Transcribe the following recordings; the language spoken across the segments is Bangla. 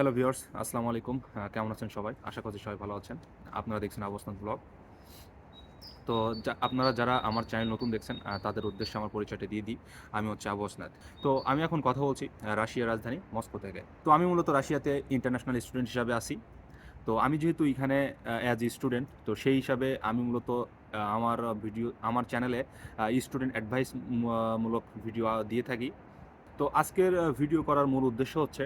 হ্যালো ভিউয়ার্স আসসালামু আলাইকুম। কেমন আছেন সবাই? আশা করছি সবাই ভালো আছেন। আপনারা দেখছেন অবস্থান ব্লগ তো আপনারা যারা আমার চ্যানেল নতুন দেখছেন তাদের উদ্দেশ্যে আমার পরিচয়টা দিয়ে দিই। আমি হচ্ছে আবসনাথ তো আমি এখন কথা বলছি রাশিয়ার রাজধানী মস্কো থেকে। তো আমি মূলত রাশিয়াতে ইন্টারন্যাশনাল স্টুডেন্ট হিসাবে আসি তো আমি যেহেতু এখানে অ্যাজ স্টুডেন্ট তো সেই হিসাবে আমি মূলত আমার ভিডিও আমার চ্যানেলে স্টুডেন্ট অ্যাডভাইস মূলক ভিডিও দিয়ে থাকি। তো আজকের ভিডিও করার মূল উদ্দেশ্য হচ্ছে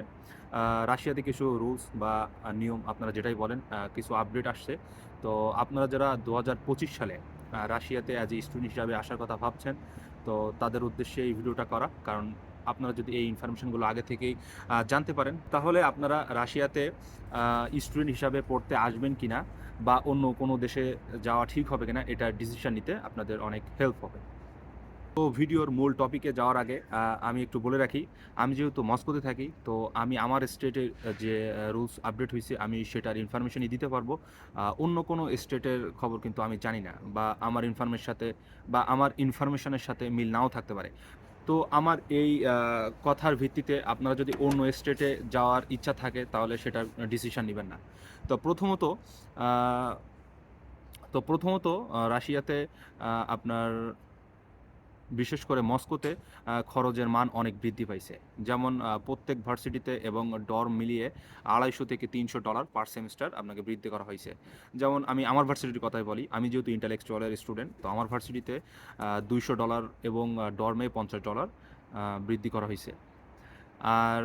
রাশিয়াতে কিছু রুলস বা নিয়ম আপনারা যেটাই বলেন কিছু আপডেট আসছে। তো আপনারা যারা দু হাজার পঁচিশ সালে রাশিয়াতে অ্যাজ এ স্টুডেন্ট হিসাবে আসার কথা ভাবছেন, তো তাদের উদ্দেশ্যে এই ভিডিওটা করা। কারণ আপনারা যদি এই ইনফরমেশনগুলো আগে থেকেই জানতে পারেন, তাহলে আপনারা রাশিয়াতে স্টুডেন্ট হিসাবে পড়তে আসবেন কিনা বা অন্য কোনো দেশে যাওয়া ঠিক হবে কিনা, এটা ডিসিশন নিতে আপনাদের অনেক হেল্প হবে। তো ভিডিওর মূল টপিকে যাওয়ার আগে আমি একটু বলে রাখি, আমি যেহেতু মস্কোতে থাকি, তো আমি আমার স্টেটের যে রুলস আপডেট হয়েছে আমি সেটার ইনফরমেশনই দিতে পারব। অন্য কোনো স্টেটের খবর কিন্তু আমি জানি না, বা আমার ইনফরমেশন সাথে, বা আমার ইনফরমেশনের সাথে মিল নাও থাকতে পারে। তো আমার এই কথার ভিত্তিতে আপনারা যদি অন্য স্টেটে যাওয়ার ইচ্ছা থাকে, তাহলে সেটার ডিসিশন নেবেন না। তো প্রথমত তো প্রথমত রাশিয়াতে আপনার বিশেষ করে মস্কোতে খরচের মান অনেক বৃদ্ধি পাইছে। যেমন প্রত্যেক ভার্সিটিতে এবং ডর মিলিয়ে আড়াইশো থেকে তিনশো ডলার পার সেমিস্টার আপনাকে বৃদ্ধি করা হয়েছে। যেমন, আমি আমার ভার্সিটির কথাই বলি, আমি যেহেতু ইন্টালেকচুয়ালের স্টুডেন্ট তো আমার ভার্সিটিতে দুইশো ডলার এবং ডর্মে পঞ্চাশ ডলার বৃদ্ধি করা হয়েছে। আর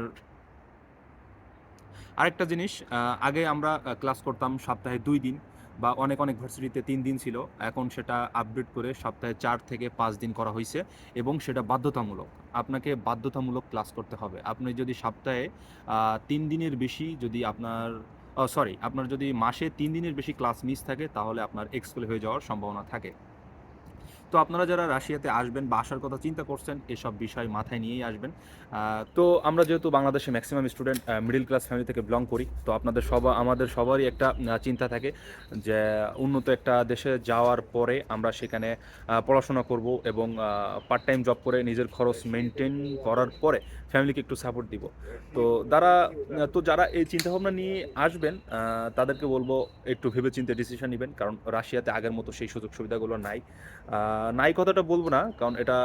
আরেকটা জিনিস আগে আমরা ক্লাস করতাম সপ্তাহে দুই দিন। বা অনেক অনেক ভার্সিটিতে তিন দিন ছিল। এখন সেটা আপডেট করে সপ্তাহে চার থেকে পাঁচ দিন করা হয়েছে এবং সেটা বাধ্যতামূলক। আপনাকে বাধ্যতামূলক ক্লাস করতে হবে। আপনি যদি সপ্তাহে তিন দিনের বেশি যদি আপনার সরি আপনার যদি মাসে তিন দিনের বেশি ক্লাস মিস থাকে, তাহলে আপনার এক্সপেল হয়ে যাওয়ার সম্ভাবনা থাকে। তো আপনারা যারা রাশিয়াতে আসবেন বা আসার কথা চিন্তা করছেন, এসব বিষয় মাথায় নিয়েই আসবেন। তো আমরা যেহেতু বাংলাদেশে maximum student middle class family থেকে বিলং করি, তো আপনাদের সবা, আমাদের সবারই একটা চিন্তা থাকে যে উন্নত একটা দেশে যাওয়ার পরে আমরা সেখানে পড়াশোনা করব এবং পার্ট টাইম জব করে নিজের খরচ মেনটেন করার পরে ফ্যামিলিকে একটু সাপোর্ট দিব। তো যারা তো যারা এই চিন্তাভাবনা নিয়ে আসবেন তাদেরকে বলব একটু ভেবেচিন্তে ডিসিশন নেবেন, কারণ রাশিয়াতে আগের মতো সেই সুযোগ সুবিধাগুলো নাই নাই কথাটা বলব না, কারণ এটা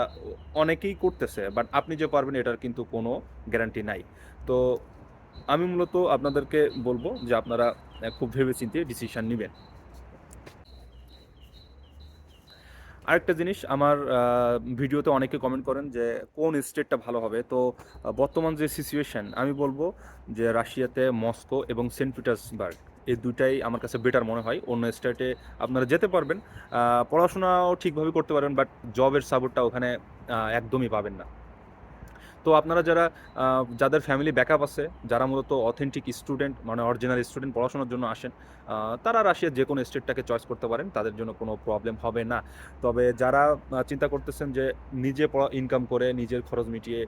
অনেকেই করতেছে বাট আপনি যে পারবেন এটার কিন্তু কোনো গ্যারান্টি নাই। তো আমি মূলত আপনাদেরকে বলব যে আপনারা খুব ভেবেচিন্তে ডিসিশন নেবেন। আরেকটা জিনিস, আমার ভিডিওতে অনেকে কমেন্ট করেন যে কোন স্টেটটা ভালো হবে। তো বর্তমান যে সিচুয়েশন আমি বলব যে রাশিয়াতে মস্কো এবং সেন্ট পিটার্সবার্গ, এই দুটাই আমার কাছে বেটার মনে হয়। অন্য স্টেটে আপনারা যেতে পারবেন। পড়াশোনাও ঠিকভাবে করতে পারবেন বাট জবের সাপোর্টটা ওখানে একদমই পাবেন না। তো আপনারা যারা যাদের ফ্যামিলি ব্যাকআপ আছে, যারা মূলত অথেন্টিক স্টুডেন্ট মানে অরিজিনাল স্টুডেন্ট পড়াশোনার জন্য আসেন তারা রাশিয়ার যে কোনো স্টেটটাকে চয়েস করতে পারেন, তাদের জন্য কোনো প্রবলেম হবে না। তবে যারা চিন্তা করতেছেন যে নিজে পড়া ইনকাম করে নিজের খরচ মিটিয়ে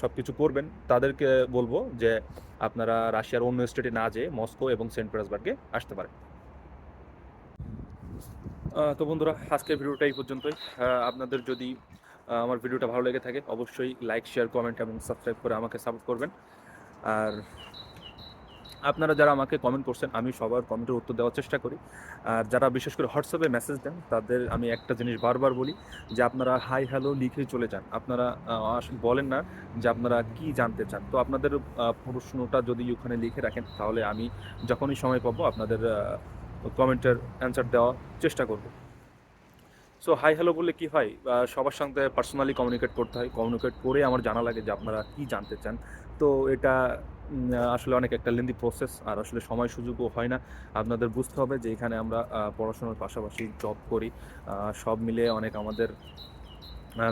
সব কিছু করবেন, তাদেরকে বলব যে আপনারা রাশিয়ার অন্য স্টেটে না যেয়ে মস্কো এবং সেন্ট পিটার্সবার্গে আসতে পারেন। তো বন্ধুরা, আজকের ভিডিওটা এই পর্যন্তই। আপনাদের যদি আমার ভিডিওটা ভালো লেগে থাকে, অবশ্যই লাইক শেয়ার কমেন্ট এবং সাবস্ক্রাইব করে আমাকে সাপোর্ট করবেন। আর আপনারা যারা আমাকে কমেন্ট করছেন, আমি সবার কমেন্টের উত্তর দেওয়ার চেষ্টা করি। আর যারা বিশেষ করে হোয়াটসঅ্যাপে মেসেজ দেন, তাদের আমি একটা জিনিস বারবার বলি যে আপনারা হাই হ্যালো লিখে চলে যান। আপনারা বলেন না যে আপনারা কি জানতে চান। তো আপনাদের প্রশ্নটা যদি ওখানে লিখে রাখেন, তাহলে আমি যখনই সময় পাবো আপনাদের কমেন্টের অ্যান্সার দেওয়ার চেষ্টা করব। সো হাই হ্যালো বললে কি হয়? সবার সঙ্গে পার্সোনালি কমিউনিকেট করতে হয়। কমিউনিকেট করে আমার জানা লাগে যে আপনারা কি জানতে চান। তো এটা আসলে অনেক একটা লেন্দি প্রসেস আর আসলে সময় সুযোগও হয় না। আপনাদের বুঝতে হবে যে এখানে আমরা পড়াশোনার পাশাপাশি জব করি। সব মিলে অনেক আমাদের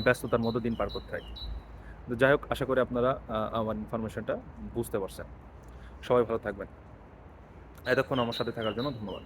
ব্যস্ততার মতো দিন পার করতে হয়। তো যাই হোক, আশা করি আপনারা আমার ইনফরমেশনটা বুঝতে পারছেন। সবাই ভালো থাকবেন। এতক্ষণ আমার সাথে থাকার জন্য ধন্যবাদ।